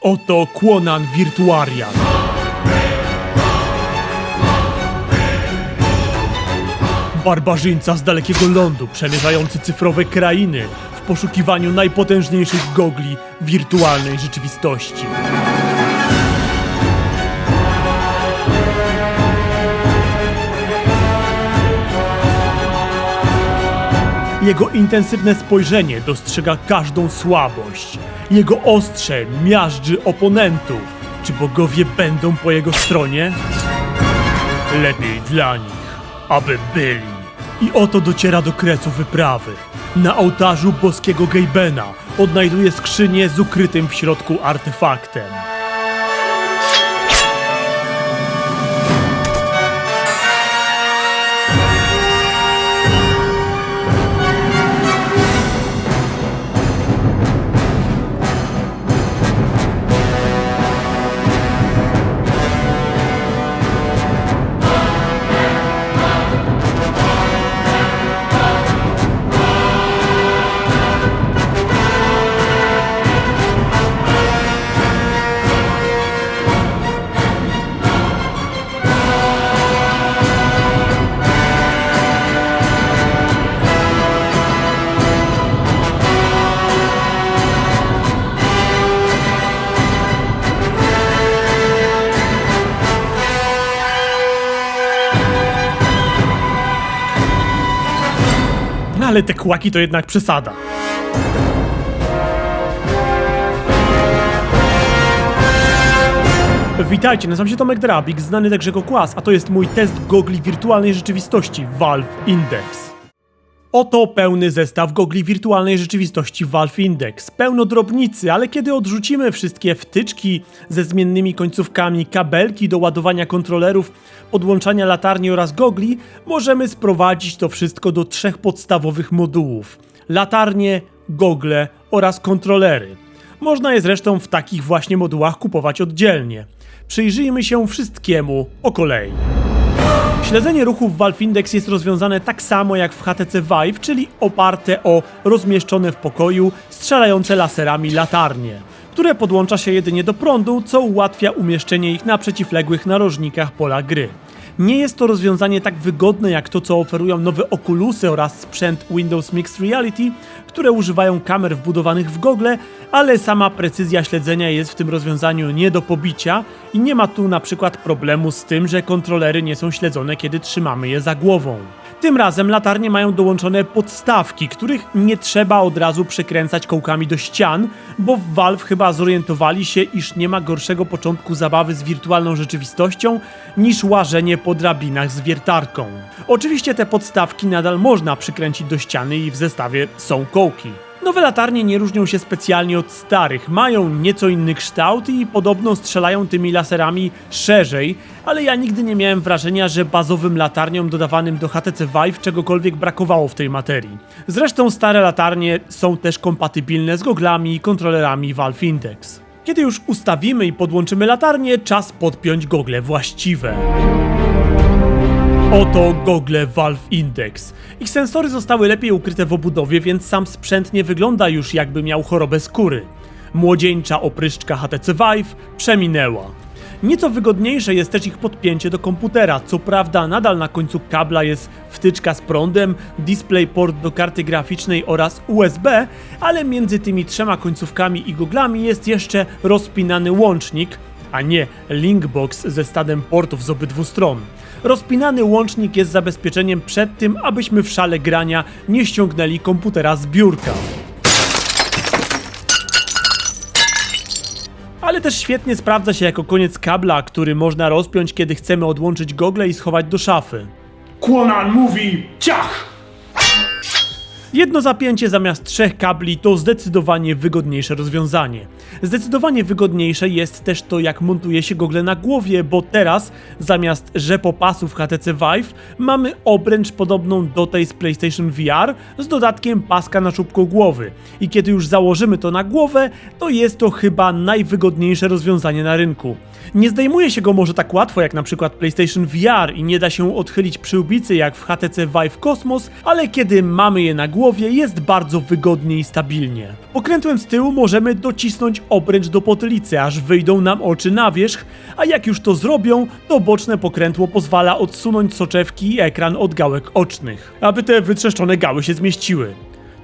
Oto Kłonan Virtuarian. Barbarzyńca z dalekiego lądu, przemierzający cyfrowe krainy w poszukiwaniu najpotężniejszych gogli wirtualnej rzeczywistości. Jego intensywne spojrzenie dostrzega każdą słabość. Jego ostrze miażdży oponentów. Czy bogowie będą po jego stronie? Lepiej dla nich, aby byli. I oto dociera do kresu wyprawy. Na ołtarzu boskiego Gejbena odnajduje skrzynię z ukrytym w środku artefaktem. Ale te kłaki to jednak przesada. Witajcie, nazywam się Tomek Drabik, znany także jako Kłas, a to jest mój test gogli wirtualnej rzeczywistości Valve Index. Oto pełny zestaw gogli wirtualnej rzeczywistości Valve Index. Pełno drobnicy, ale kiedy odrzucimy wszystkie wtyczki ze zmiennymi końcówkami, kabelki do ładowania kontrolerów, podłączania latarni oraz gogli, możemy sprowadzić to wszystko do trzech podstawowych modułów: latarnie, gogle oraz kontrolery. Można je zresztą w takich właśnie modułach kupować oddzielnie. Przyjrzyjmy się wszystkiemu po kolei. Śledzenie ruchów Valve Index jest rozwiązane tak samo jak w HTC Vive, czyli oparte o rozmieszczone w pokoju, strzelające laserami latarnie, które podłącza się jedynie do prądu, co ułatwia umieszczenie ich na przeciwległych narożnikach pola gry. Nie jest to rozwiązanie tak wygodne jak to, co oferują nowe Oculusy oraz sprzęt Windows Mixed Reality, które używają kamer wbudowanych w gogle, ale sama precyzja śledzenia jest w tym rozwiązaniu nie do pobicia i nie ma tu na przykład problemu z tym, że kontrolery nie są śledzone, kiedy trzymamy je za głową. Tym razem latarnie mają dołączone podstawki, których nie trzeba od razu przykręcać kołkami do ścian, bo w Valve chyba zorientowali się, iż nie ma gorszego początku zabawy z wirtualną rzeczywistością niż łażenie po drabinach z wiertarką. Oczywiście te podstawki nadal można przykręcić do ściany i w zestawie są kołki. Nowe latarnie nie różnią się specjalnie od starych, mają nieco inny kształt i podobno strzelają tymi laserami szerzej, ale ja nigdy nie miałem wrażenia, że bazowym latarniom dodawanym do HTC Vive czegokolwiek brakowało w tej materii. Zresztą stare latarnie są też kompatybilne z goglami i kontrolerami Valve Index. Kiedy już ustawimy i podłączymy latarnię, czas podpiąć gogle właściwe. Oto gogle Valve Index. Ich sensory zostały lepiej ukryte w obudowie, więc sam sprzęt nie wygląda już jakby miał chorobę skóry. Młodzieńcza opryszczka HTC Vive przeminęła. Nieco wygodniejsze jest też ich podpięcie do komputera. Co prawda, nadal na końcu kabla jest wtyczka z prądem, DisplayPort do karty graficznej oraz USB, ale między tymi trzema końcówkami i goglami jest jeszcze rozpinany łącznik, a nie linkbox ze stadem portów z obydwu stron. Rozpinany łącznik jest zabezpieczeniem przed tym, abyśmy w szale grania nie ściągnęli komputera z biurka. Ale też świetnie sprawdza się jako koniec kabla, który można rozpiąć, kiedy chcemy odłączyć gogle i schować do szafy. Kłonan mówi ciach! Jedno zapięcie zamiast trzech kabli to zdecydowanie wygodniejsze rozwiązanie. Zdecydowanie wygodniejsze jest też to, jak montuje się gogle na głowie, bo teraz zamiast rzepopasów HTC Vive mamy obręcz podobną do tej z PlayStation VR z dodatkiem paska na czubku głowy. I kiedy już założymy to na głowę, to jest to chyba najwygodniejsze rozwiązanie na rynku. Nie zdejmuje się go może tak łatwo jak na przykład PlayStation VR i nie da się odchylić przyłbicy jak w HTC Vive Cosmos, ale kiedy mamy je na głowie, głowie jest bardzo wygodnie i stabilnie. Pokrętłem z tyłu możemy docisnąć obręcz do potylicy, aż wyjdą nam oczy na wierzch, a jak już to zrobią, to boczne pokrętło pozwala odsunąć soczewki i ekran od gałek ocznych, aby te wytrzeszczone gały się zmieściły.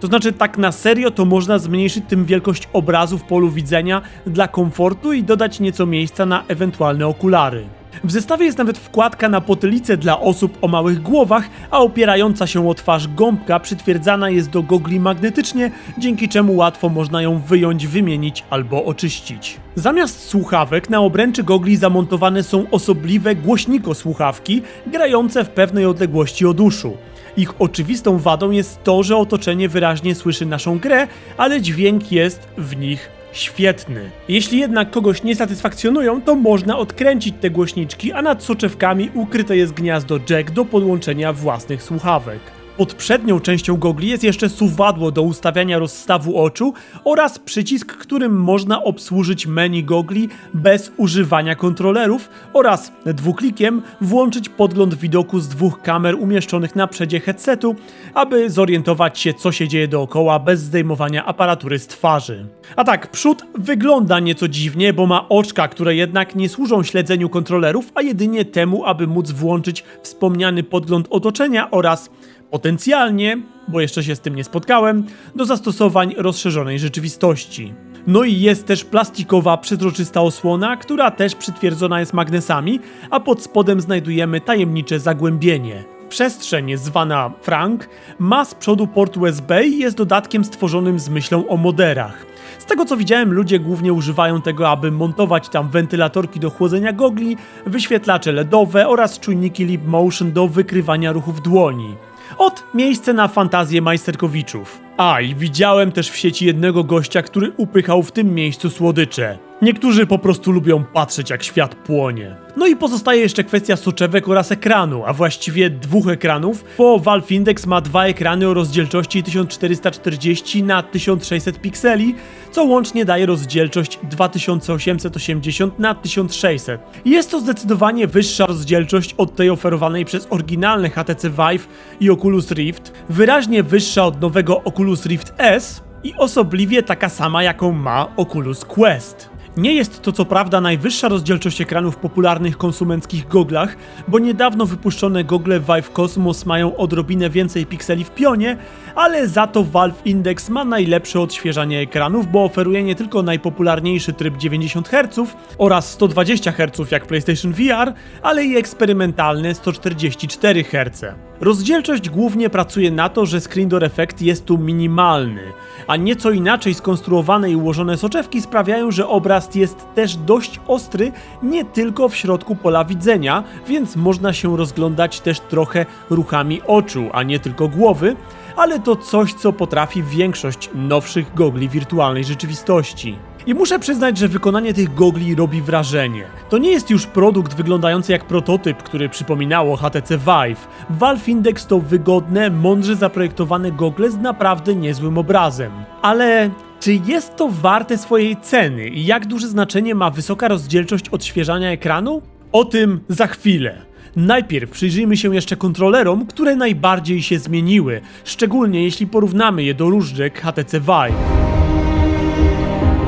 To znaczy, tak na serio, to można zmniejszyć tym wielkość obrazu w polu widzenia dla komfortu i dodać nieco miejsca na ewentualne okulary. W zestawie jest nawet wkładka na potylicę dla osób o małych głowach, a opierająca się o twarz gąbka przytwierdzana jest do gogli magnetycznie, dzięki czemu łatwo można ją wyjąć, wymienić albo oczyścić. Zamiast słuchawek na obręczy gogli zamontowane są osobliwe głośnikosłuchawki grające w pewnej odległości od uszu. Ich oczywistą wadą jest to, że otoczenie wyraźnie słyszy naszą grę, ale dźwięk jest w nich świetny. Jeśli jednak kogoś nie satysfakcjonują, to można odkręcić te głośniczki, a nad soczewkami ukryte jest gniazdo jack do podłączenia własnych słuchawek. Pod przednią częścią gogli jest jeszcze suwadło do ustawiania rozstawu oczu oraz przycisk, którym można obsłużyć menu gogli bez używania kontrolerów oraz dwuklikiem włączyć podgląd widoku z dwóch kamer umieszczonych na przedzie headsetu, aby zorientować się co się dzieje dookoła bez zdejmowania aparatury z twarzy. A tak, przód wygląda nieco dziwnie, bo ma oczka, które jednak nie służą śledzeniu kontrolerów, a jedynie temu, aby móc włączyć wspomniany podgląd otoczenia oraz potencjalnie, bo jeszcze się z tym nie spotkałem, do zastosowań rozszerzonej rzeczywistości. No i jest też plastikowa, przezroczysta osłona, która też przytwierdzona jest magnesami, a pod spodem znajdujemy tajemnicze zagłębienie. Przestrzeń zwana Frank ma z przodu port USB i jest dodatkiem stworzonym z myślą o moderach. Z tego co widziałem, ludzie głównie używają tego, aby montować tam wentylatorki do chłodzenia gogli, wyświetlacze LEDowe oraz czujniki Leap Motion do wykrywania ruchów dłoni. Od miejsce na fantazję majsterkowiczów. A, i widziałem też w sieci jednego gościa, który upychał w tym miejscu słodycze. Niektórzy po prostu lubią patrzeć, jak świat płonie. No i pozostaje jeszcze kwestia soczewek oraz ekranu, a właściwie dwóch ekranów, bo Valve Index ma dwa ekrany o rozdzielczości 1440 na 1600 pikseli, co łącznie daje rozdzielczość 2880 na 1600. Jest to zdecydowanie wyższa rozdzielczość od tej oferowanej przez oryginalne HTC Vive i Oculus Rift, wyraźnie wyższa od nowego Oculus Rift S i osobliwie taka sama jaką ma Oculus Quest. Nie jest to co prawda najwyższa rozdzielczość ekranu w popularnych konsumenckich goglach, bo niedawno wypuszczone gogle Vive Cosmos mają odrobinę więcej pikseli w pionie, ale za to Valve Index ma najlepsze odświeżanie ekranów, bo oferuje nie tylko najpopularniejszy tryb 90 Hz oraz 120 Hz jak PlayStation VR, ale i eksperymentalne 144 Hz. Rozdzielczość głównie pracuje na to, że screen door effect jest tu minimalny, a nieco inaczej skonstruowane i ułożone soczewki sprawiają, że obraz jest też dość ostry nie tylko w środku pola widzenia, więc można się rozglądać też trochę ruchami oczu, a nie tylko głowy, ale to coś, co potrafi większość nowszych gogli wirtualnej rzeczywistości. I muszę przyznać, że wykonanie tych gogli robi wrażenie. To nie jest już produkt wyglądający jak prototyp, który przypominało HTC Vive. Valve Index to wygodne, mądrze zaprojektowane gogle z naprawdę niezłym obrazem. Ale czy jest to warte swojej ceny i jak duże znaczenie ma wysoka rozdzielczość odświeżania ekranu? O tym za chwilę. Najpierw przyjrzyjmy się jeszcze kontrolerom, które najbardziej się zmieniły, szczególnie jeśli porównamy je do różdżek HTC Vive.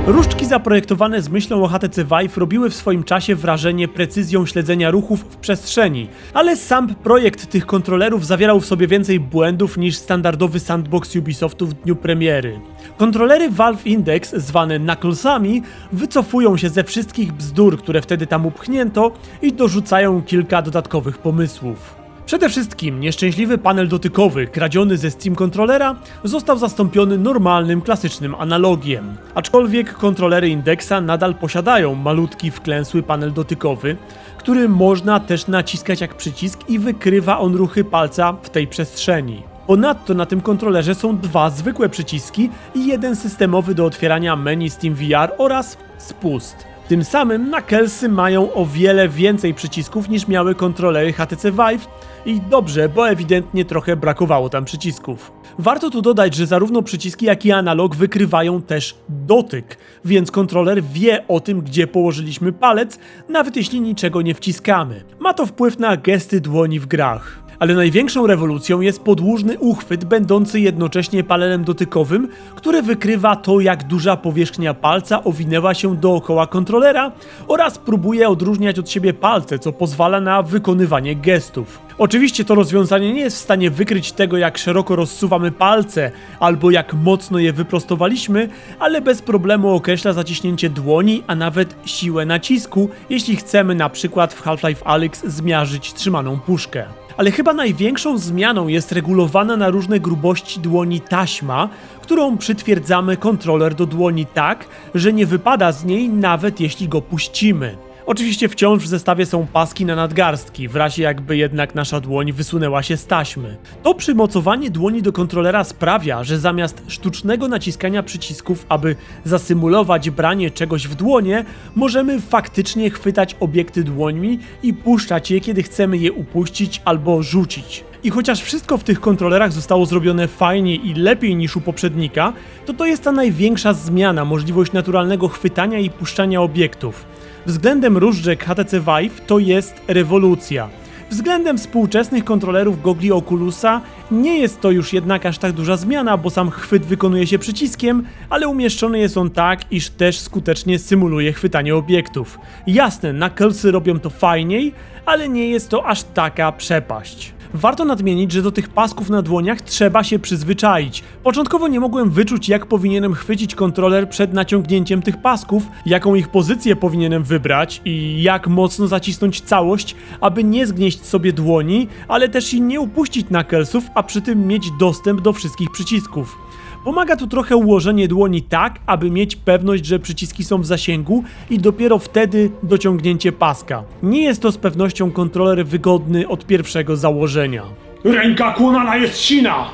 Różdżki zaprojektowane z myślą o HTC Vive robiły w swoim czasie wrażenie precyzją śledzenia ruchów w przestrzeni, ale sam projekt tych kontrolerów zawierał w sobie więcej błędów niż standardowy sandbox Ubisoftu w dniu premiery. Kontrolery Valve Index, zwane Knucklesami, wycofują się ze wszystkich bzdur, które wtedy tam upchnięto i dorzucają kilka dodatkowych pomysłów. Przede wszystkim nieszczęśliwy panel dotykowy, kradziony ze Steam kontrolera, został zastąpiony normalnym, klasycznym analogiem. Aczkolwiek kontrolery Indexa nadal posiadają malutki, wklęsły panel dotykowy, który można też naciskać jak przycisk i wykrywa on ruchy palca w tej przestrzeni. Ponadto na tym kontrolerze są dwa zwykłe przyciski i jeden systemowy do otwierania menu Steam VR oraz spust. Tym samym Knucklesy mają o wiele więcej przycisków niż miały kontrolery HTC Vive i dobrze, bo ewidentnie trochę brakowało tam przycisków. Warto tu dodać, że zarówno przyciski jak i analog wykrywają też dotyk, więc kontroler wie o tym, gdzie położyliśmy palec, nawet jeśli niczego nie wciskamy. Ma to wpływ na gesty dłoni w grach. Ale największą rewolucją jest podłużny uchwyt będący jednocześnie panelem dotykowym, który wykrywa to, jak duża powierzchnia palca owinęła się dookoła kontrolera oraz próbuje odróżniać od siebie palce, co pozwala na wykonywanie gestów. Oczywiście to rozwiązanie nie jest w stanie wykryć tego, jak szeroko rozsuwamy palce albo jak mocno je wyprostowaliśmy, ale bez problemu określa zaciśnięcie dłoni, a nawet siłę nacisku, jeśli chcemy na przykład w Half-Life Alyx zmiażdżyć trzymaną puszkę. Ale chyba największą zmianą jest regulowana na różne grubości dłoni taśma, którą przytwierdzamy kontroler do dłoni tak, że nie wypada z niej nawet jeśli go puścimy. Oczywiście wciąż w zestawie są paski na nadgarstki, w razie jakby jednak nasza dłoń wysunęła się z taśmy. To przymocowanie dłoni do kontrolera sprawia, że zamiast sztucznego naciskania przycisków, aby zasymulować branie czegoś w dłonie, możemy faktycznie chwytać obiekty dłońmi i puszczać je, kiedy chcemy je upuścić albo rzucić. I chociaż wszystko w tych kontrolerach zostało zrobione fajniej i lepiej niż u poprzednika, to to jest ta największa zmiana, możliwość naturalnego chwytania i puszczania obiektów. Względem różdżek HTC Vive to jest rewolucja. Względem współczesnych kontrolerów gogli Oculusa nie jest to już jednak aż tak duża zmiana, bo sam chwyt wykonuje się przyciskiem, ale umieszczony jest on tak, iż też skutecznie symuluje chwytanie obiektów. Jasne, Knucklesy robią to fajniej, ale nie jest to aż taka przepaść. Warto nadmienić, że do tych pasków na dłoniach trzeba się przyzwyczaić. Początkowo nie mogłem wyczuć, jak powinienem chwycić kontroler przed naciągnięciem tych pasków, jaką ich pozycję powinienem wybrać i jak mocno zacisnąć całość, aby nie zgnieść sobie dłoni, ale też i nie upuścić knucklesów, a przy tym mieć dostęp do wszystkich przycisków. Pomaga tu trochę ułożenie dłoni tak, aby mieć pewność, że przyciski są w zasięgu i dopiero wtedy dociągnięcie paska. Nie jest to z pewnością kontroler wygodny od pierwszego założenia. Ręka Konana jest sina!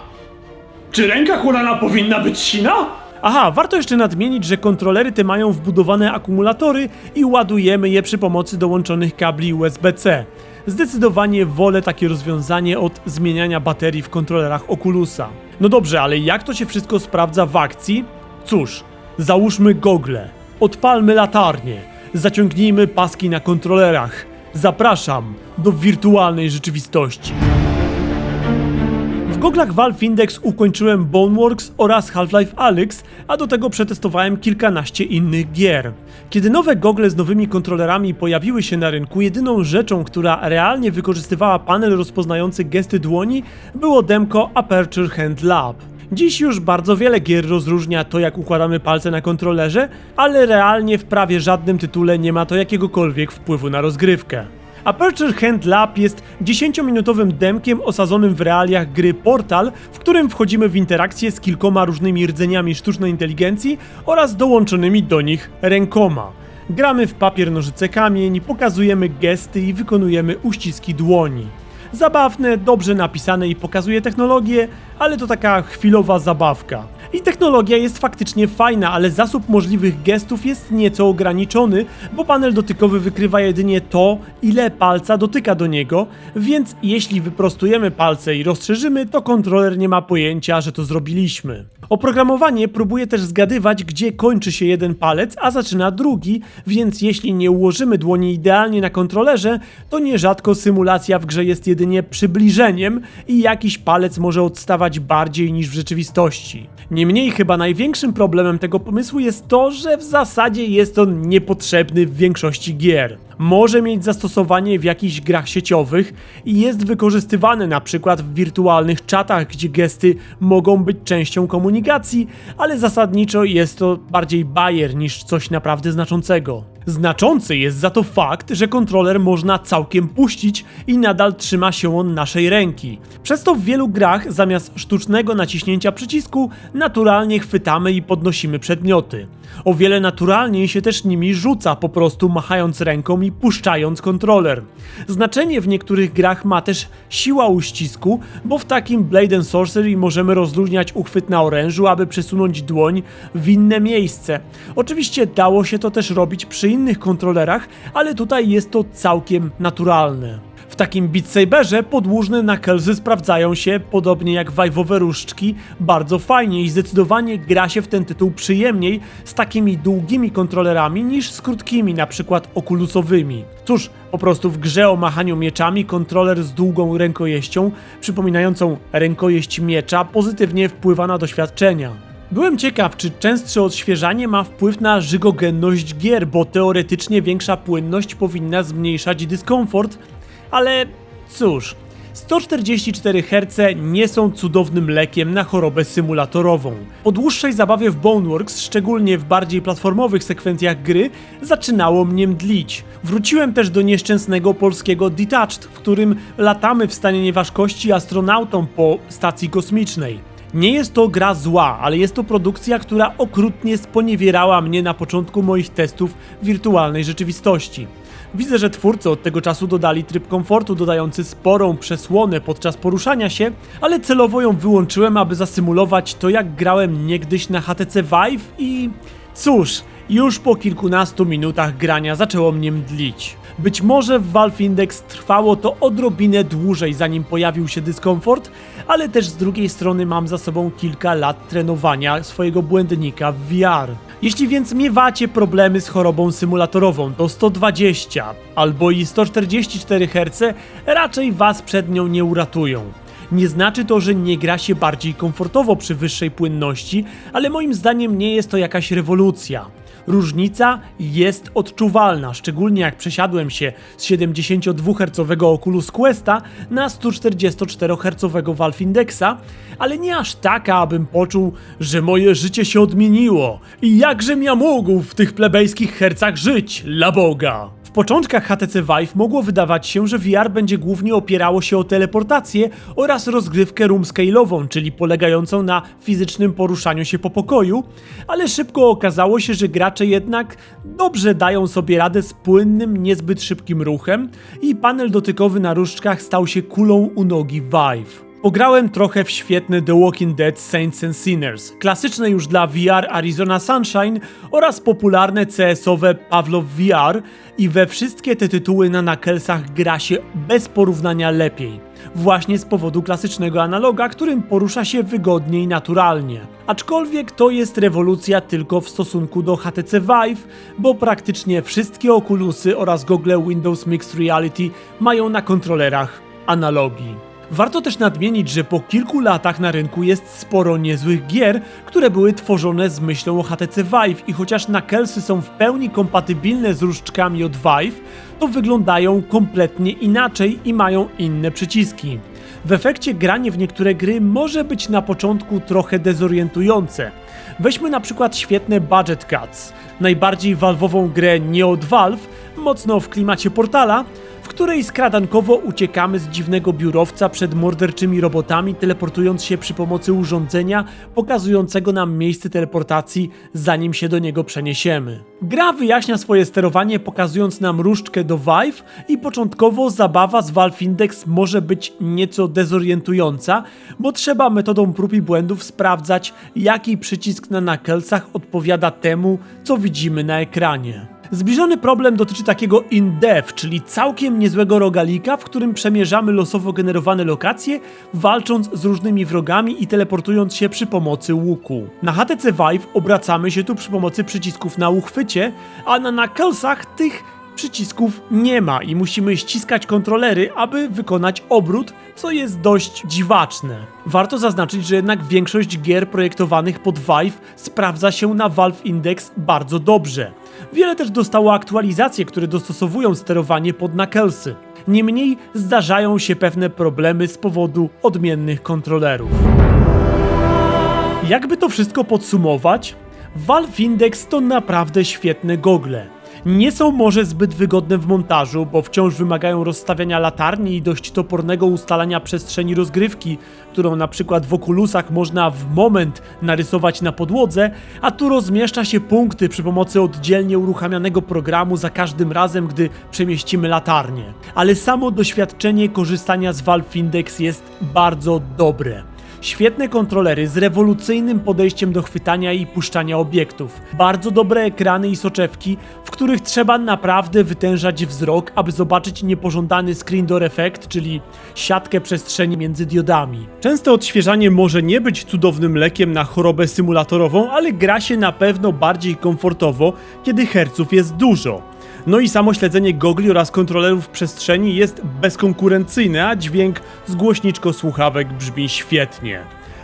Czy ręka Konana powinna być sina? Aha, warto jeszcze nadmienić, że kontrolery te mają wbudowane akumulatory i ładujemy je przy pomocy dołączonych kabli USB-C. Zdecydowanie wolę takie rozwiązanie od zmieniania baterii w kontrolerach Oculusa. No dobrze, ale jak to się wszystko sprawdza w akcji? Cóż, załóżmy gogle, odpalmy latarnię, zaciągnijmy paski na kontrolerach. Zapraszam do wirtualnej rzeczywistości. Goglach Valve Index ukończyłem Boneworks oraz Half-Life Alyx, a do tego przetestowałem kilkanaście innych gier. Kiedy nowe gogle z nowymi kontrolerami pojawiły się na rynku, jedyną rzeczą, która realnie wykorzystywała panel rozpoznający gesty dłoni, było demko Aperture Hand Lab. Dziś już bardzo wiele gier rozróżnia to, jak układamy palce na kontrolerze, ale realnie w prawie żadnym tytule nie ma to jakiegokolwiek wpływu na rozgrywkę. Aperture Hand Lab jest 10-minutowym demkiem osadzonym w realiach gry Portal, w którym wchodzimy w interakcję z kilkoma różnymi rdzeniami sztucznej inteligencji oraz dołączonymi do nich rękoma. Gramy w papier, nożyce, kamień, pokazujemy gesty i wykonujemy uściski dłoni. Zabawne, dobrze napisane i pokazuje technologię, ale to taka chwilowa zabawka. I technologia jest faktycznie fajna, ale zasób możliwych gestów jest nieco ograniczony, bo panel dotykowy wykrywa jedynie to, ile palca dotyka do niego, więc jeśli wyprostujemy palce i rozszerzymy, to kontroler nie ma pojęcia, że to zrobiliśmy. Oprogramowanie próbuje też zgadywać, gdzie kończy się jeden palec, a zaczyna drugi, więc jeśli nie ułożymy dłoni idealnie na kontrolerze, to nierzadko symulacja w grze jest jedynie przybliżeniem i jakiś palec może odstawać bardziej niż w rzeczywistości. Niemniej chyba największym problemem tego pomysłu jest to, że w zasadzie jest on niepotrzebny w większości gier. Może mieć zastosowanie w jakichś grach sieciowych i jest wykorzystywany na przykład w wirtualnych czatach, gdzie gesty mogą być częścią komunikacji, ale zasadniczo jest to bardziej bajer niż coś naprawdę znaczącego. Znaczący jest za to fakt, że kontroler można całkiem puścić i nadal trzyma się on naszej ręki. Przez to w wielu grach zamiast sztucznego naciśnięcia przycisku naturalnie chwytamy i podnosimy przedmioty. O wiele naturalniej się też nimi rzuca, po prostu machając ręką i puszczając kontroler. Znaczenie w niektórych grach ma też siła uścisku, bo w takim Blade Sorcery możemy rozluźniać uchwyt na orężu, aby przesunąć dłoń w inne miejsce. Oczywiście dało się to też robić przy innych kontrolerach, ale tutaj jest to całkiem naturalne. W takim Beat Saberze podłużne knucklesy sprawdzają się, podobnie jak wajwowe różdżki, bardzo fajnie i zdecydowanie gra się w ten tytuł przyjemniej z takimi długimi kontrolerami niż z krótkimi, na przykład okulusowymi. Cóż, po prostu w grze o machaniu mieczami kontroler z długą rękojeścią, przypominającą rękojeść miecza, pozytywnie wpływa na doświadczenia. Byłem ciekaw, czy częstsze odświeżanie ma wpływ na żygogenność gier, bo teoretycznie większa płynność powinna zmniejszać dyskomfort, ale cóż, 144 Hz nie są cudownym lekiem na chorobę symulatorową. Po dłuższej zabawie w Boneworks, szczególnie w bardziej platformowych sekwencjach gry, zaczynało mnie mdlić. Wróciłem też do nieszczęsnego polskiego Detached, w którym latamy w stanie nieważkości astronautą po stacji kosmicznej. Nie jest to gra zła, ale jest to produkcja, która okrutnie sponiewierała mnie na początku moich testów wirtualnej rzeczywistości. Widzę, że twórcy od tego czasu dodali tryb komfortu, dodający sporą przesłonę podczas poruszania się, ale celowo ją wyłączyłem, aby zasymulować to, jak grałem niegdyś na HTC Vive i... Cóż, już po kilkunastu minutach grania zaczęło mnie mdlić. Być może w Valve Index trwało to odrobinę dłużej, zanim pojawił się dyskomfort, ale też z drugiej strony mam za sobą kilka lat trenowania swojego błędnika w VR. Jeśli więc miewacie problemy z chorobą symulatorową, to 120 albo i 144 Hz raczej was przed nią nie uratują. Nie znaczy to, że nie gra się bardziej komfortowo przy wyższej płynności, ale moim zdaniem nie jest to jakaś rewolucja. Różnica jest odczuwalna, szczególnie jak przesiadłem się z 72 Hz Oculus Questa na 144 Hz Valve Indexa, ale nie aż taka, abym poczuł, że moje życie się odmieniło i jakżem ja mógł w tych plebejskich hercach żyć, la Boga. Początkach HTC Vive mogło wydawać się, że VR będzie głównie opierało się o teleportację oraz rozgrywkę roomscale'ową, czyli polegającą na fizycznym poruszaniu się po pokoju, ale szybko okazało się, że gracze jednak dobrze dają sobie radę z płynnym, niezbyt szybkim ruchem i panel dotykowy na różdżkach stał się kulą u nogi Vive. Pograłem trochę w świetny The Walking Dead Saints and Sinners, klasyczne już dla VR Arizona Sunshine oraz popularne CS-owe Pavlov VR i we wszystkie te tytuły na Knucklesach gra się bez porównania lepiej. Właśnie z powodu klasycznego analoga, którym porusza się wygodnie i naturalnie. Aczkolwiek to jest rewolucja tylko w stosunku do HTC Vive, bo praktycznie wszystkie okulusy oraz gogle Windows Mixed Reality mają na kontrolerach analogii. Warto też nadmienić, że po kilku latach na rynku jest sporo niezłych gier, które były tworzone z myślą o HTC Vive i chociaż Knucklesy są w pełni kompatybilne z różdżkami od Vive, to wyglądają kompletnie inaczej i mają inne przyciski. W efekcie granie w niektóre gry może być na początku trochę dezorientujące. Weźmy na przykład świetne Budget Cuts, najbardziej walwową grę nie od Valve, mocno w klimacie portala, w której skradankowo uciekamy z dziwnego biurowca przed morderczymi robotami, teleportując się przy pomocy urządzenia pokazującego nam miejsce teleportacji, zanim się do niego przeniesiemy. Gra wyjaśnia swoje sterowanie, pokazując nam różdżkę do Vive i początkowo zabawa z Valve Index może być nieco dezorientująca, bo trzeba metodą prób i błędów sprawdzać, jaki przycisk na Knucklesach odpowiada temu, co widzimy na ekranie. Zbliżony problem dotyczy takiego in-depth, czyli całkiem niezłego rogalika, w którym przemierzamy losowo generowane lokacje, walcząc z różnymi wrogami i teleportując się przy pomocy łuku. Na HTC Vive obracamy się tu przy pomocy przycisków na uchwycie, a na Knucklesach tych przycisków nie ma i musimy ściskać kontrolery, aby wykonać obrót, co jest dość dziwaczne. Warto zaznaczyć, że jednak większość gier projektowanych pod Vive sprawdza się na Valve Index bardzo dobrze. Wiele też dostało aktualizacje, które dostosowują sterowanie pod Knucklesy. Niemniej zdarzają się pewne problemy z powodu odmiennych kontrolerów. Jakby to wszystko podsumować, Valve Index to naprawdę świetne gogle. Nie są może zbyt wygodne w montażu, bo wciąż wymagają rozstawiania latarni i dość topornego ustalania przestrzeni rozgrywki, którą na przykład w okulusach można w moment narysować na podłodze, a tu rozmieszcza się punkty przy pomocy oddzielnie uruchamianego programu za każdym razem, gdy przemieścimy latarnię. Ale samo doświadczenie korzystania z Valve Index jest bardzo dobre. Świetne kontrolery z rewolucyjnym podejściem do chwytania i puszczania obiektów. Bardzo dobre ekrany i soczewki, w których trzeba naprawdę wytężać wzrok, aby zobaczyć niepożądany screen door effect, czyli siatkę przestrzeni między diodami. Często odświeżanie może nie być cudownym lekiem na chorobę symulatorową, ale gra się na pewno bardziej komfortowo, kiedy herców jest dużo. No i samo śledzenie gogli oraz kontrolerów przestrzeni jest bezkonkurencyjne, a dźwięk z głośniczko-słuchawek brzmi świetnie.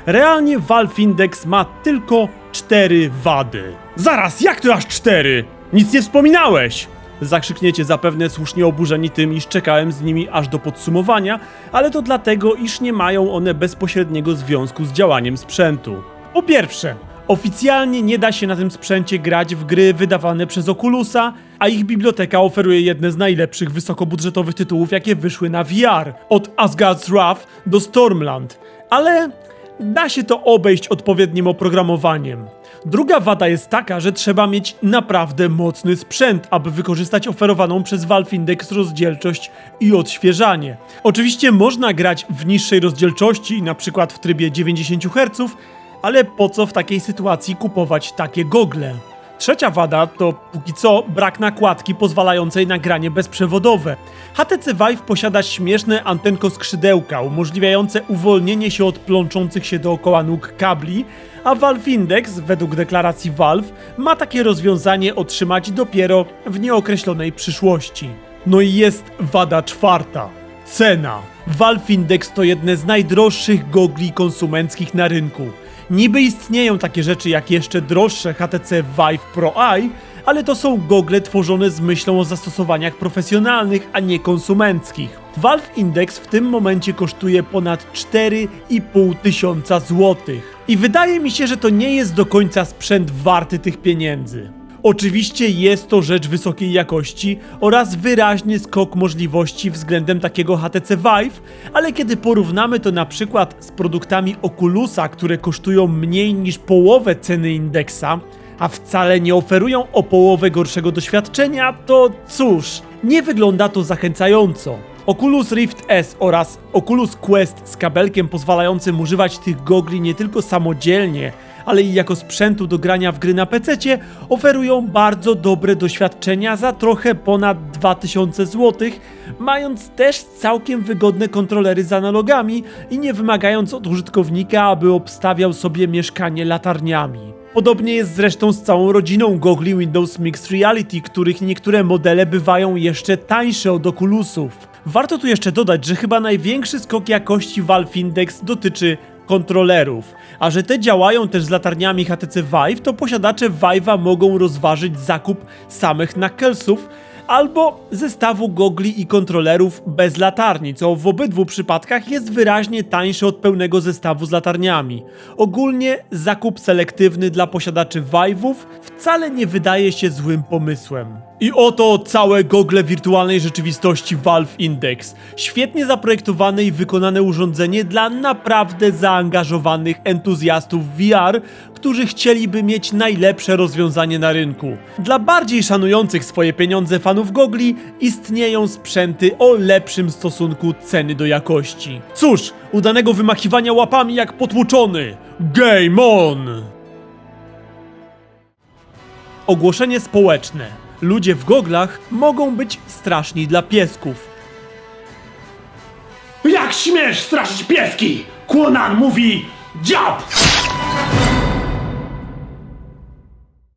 Realnie Valve Index ma tylko 4 wady. Zaraz, jak to aż 4? Nic nie wspominałeś! Zakrzykniecie zapewne słusznie oburzeni tym, iż czekałem z nimi aż do podsumowania, ale to dlatego, iż nie mają one bezpośredniego związku z działaniem sprzętu. Po pierwsze, Oficjalnie nie da się na tym sprzęcie grać w gry wydawane przez Oculusa, a ich biblioteka oferuje jedne z najlepszych wysokobudżetowych tytułów, jakie wyszły na VR, od Asgard's Wrath do Stormland. Ale da się to obejść odpowiednim oprogramowaniem. Druga wada jest taka, że trzeba mieć naprawdę mocny sprzęt, aby wykorzystać oferowaną przez Valve Index rozdzielczość i odświeżanie. Oczywiście można grać w niższej rozdzielczości, na przykład w trybie 90 Hz, ale po co w takiej sytuacji kupować takie gogle? Trzecia wada to póki co brak nakładki pozwalającej na granie bezprzewodowe. HTC Vive posiada śmieszne antenko skrzydełka umożliwiające uwolnienie się od plączących się dookoła nóg kabli, a Valve Index, według deklaracji Valve, ma takie rozwiązanie otrzymać dopiero w nieokreślonej przyszłości. No i jest wada czwarta. Cena. Valve Index to jedne z najdroższych gogli konsumenckich na rynku. Niby istnieją takie rzeczy jak jeszcze droższe HTC Vive Pro Eye, ale to są gogle tworzone z myślą o zastosowaniach profesjonalnych, a nie konsumenckich. Valve Index w tym momencie kosztuje ponad 4,5 tysiąca złotych. I wydaje mi się, że to nie jest do końca sprzęt warty tych pieniędzy. Oczywiście jest to rzecz wysokiej jakości oraz wyraźny skok możliwości względem takiego HTC Vive, ale kiedy porównamy to na przykład z produktami Oculusa, które kosztują mniej niż połowę ceny indeksa, a wcale nie oferują o połowę gorszego doświadczenia, to cóż, nie wygląda to zachęcająco. Oculus Rift S oraz Oculus Quest z kabelkiem pozwalającym używać tych gogli nie tylko samodzielnie, ale i jako sprzętu do grania w gry na PC oferują bardzo dobre doświadczenia za trochę ponad 2000 zł, mając też całkiem wygodne kontrolery z analogami i nie wymagając od użytkownika, aby obstawiał sobie mieszkanie latarniami. Podobnie jest zresztą z całą rodziną gogli Windows Mixed Reality, których niektóre modele bywają jeszcze tańsze od Oculusów. Warto tu jeszcze dodać, że chyba największy skok jakości Valve Index dotyczy kontrolerów. A że te działają też z latarniami HTC Vive, to posiadacze Vive'a mogą rozważyć zakup samych Knucklesów albo zestawu gogli i kontrolerów bez latarni, co w obydwu przypadkach jest wyraźnie tańsze od pełnego zestawu z latarniami. Ogólnie zakup selektywny dla posiadaczy Vive'ów wcale nie wydaje się złym pomysłem. I oto całe gogle wirtualnej rzeczywistości Valve Index. Świetnie zaprojektowane i wykonane urządzenie dla naprawdę zaangażowanych entuzjastów VR, którzy chcieliby mieć najlepsze rozwiązanie na rynku. Dla bardziej szanujących swoje pieniądze fanów gogli istnieją sprzęty o lepszym stosunku ceny do jakości. Cóż, udanego wymachiwania łapami jak potłuczony. Game on! Ogłoszenie społeczne. Ludzie w goglach mogą być straszni dla piesków. Jak śmiesz straszyć pieski? Kłonan mówi dziab!